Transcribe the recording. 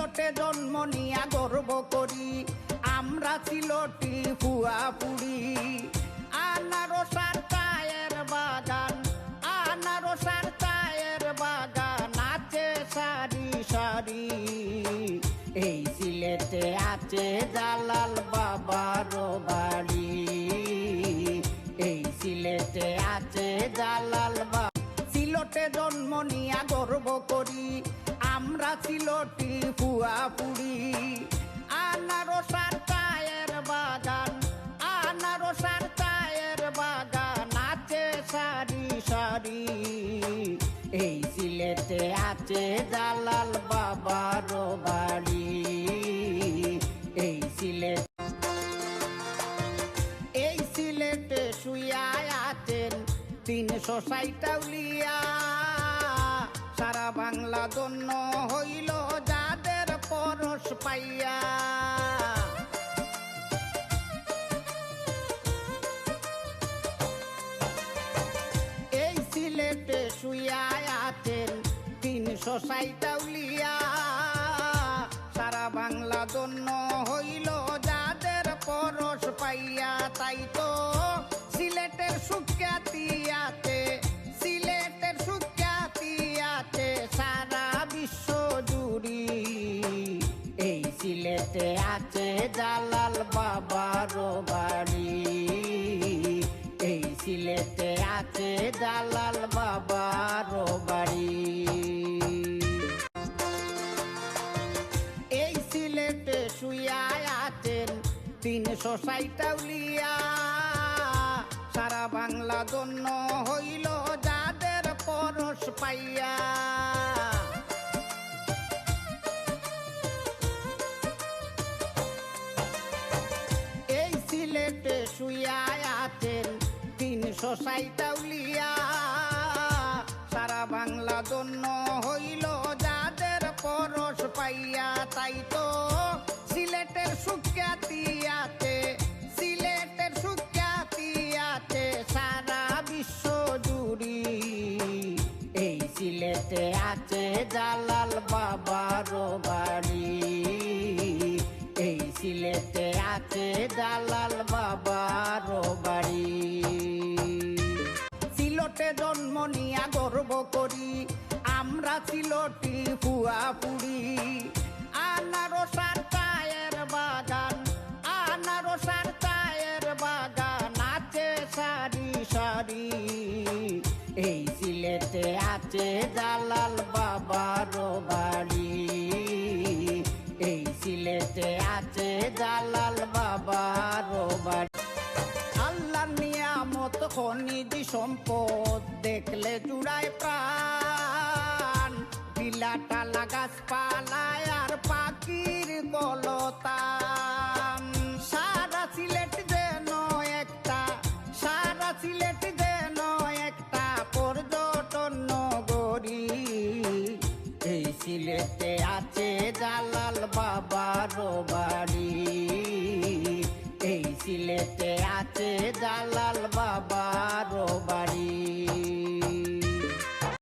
সিলটে জন্ম নিয়া গর্ব করি। আমরা সিলটি ফুয়া পুরি আনারসার চায়ের বাগান আনারসার চায়ের বাগান আছে সারি সারি। এই সিলেটে আছে জালাল বাবার বাড়ি। এই সিলেটে আছে জালাল বা সিলটে জন্ম নিয়া গর্ব করি। আমরা সিলটি ফুয়া পুরি। আনারসার চায়ের বাগান আনারসার চায়ের বাগান, আছে সারি সারি। এই সিলেটে আছে জালাল বাবার বাড়ি। এই সিলেট এই সিলেটে শুয়া আছেন তিনশো সাইটাউলিয়া সারা দন্য হইল যাদের পরশ পাইয়া। এই সিলেটে শুয়া আছেন তিনশো সাইটাউলিয়া সারা বাংলা দন্য সিলেটে আছে জালাল বাবার বাড়ি। এই সিলেটে আছে জালাল বাবার বাড়ি। এই সিলেটে শুয়া আছেন তিনশো সাইটাউলিয়া সারা বাংলা দন্য হইল যাদের পরশ পাইয়া। শুয়া আছেন তিনশো সাইটাউলিয়া সারা বাংলা দন্য হইল, যাদের পরশ পাইয়া তাই তো সিলেটের সুখ্যাতিয়াতে সিলেটের সুখ্যাতিয়াতে সারা বিশ্ব জুড়ি। এই সিলেটে আছে জালাল বাবার বাড়ি। আছে জালাল বাবার বাড়ি। সিলটে জন্ম নিয়া গর্ব করি, আমরা সিলটি ফুয়া পুরি আনারসার চায়ের বাগান আনারসার চায়ের বাগান আছে সারি সারি। এই সিলেটে আছে জালাল বাবার বাড়ি। খনিজ সম্পদ দেখলে জুড়ায় প্রাণ। বিলাটালা গাছপালায় আর পাখির গলতান সারা সিলেট যেন একটা, সারা সিলেট যেন একটা পর্যটন এই সিলেটে আছে জালাল বাবার বাড়ি। এই সিলেটে আছে দালাল বাবা বাড়ি।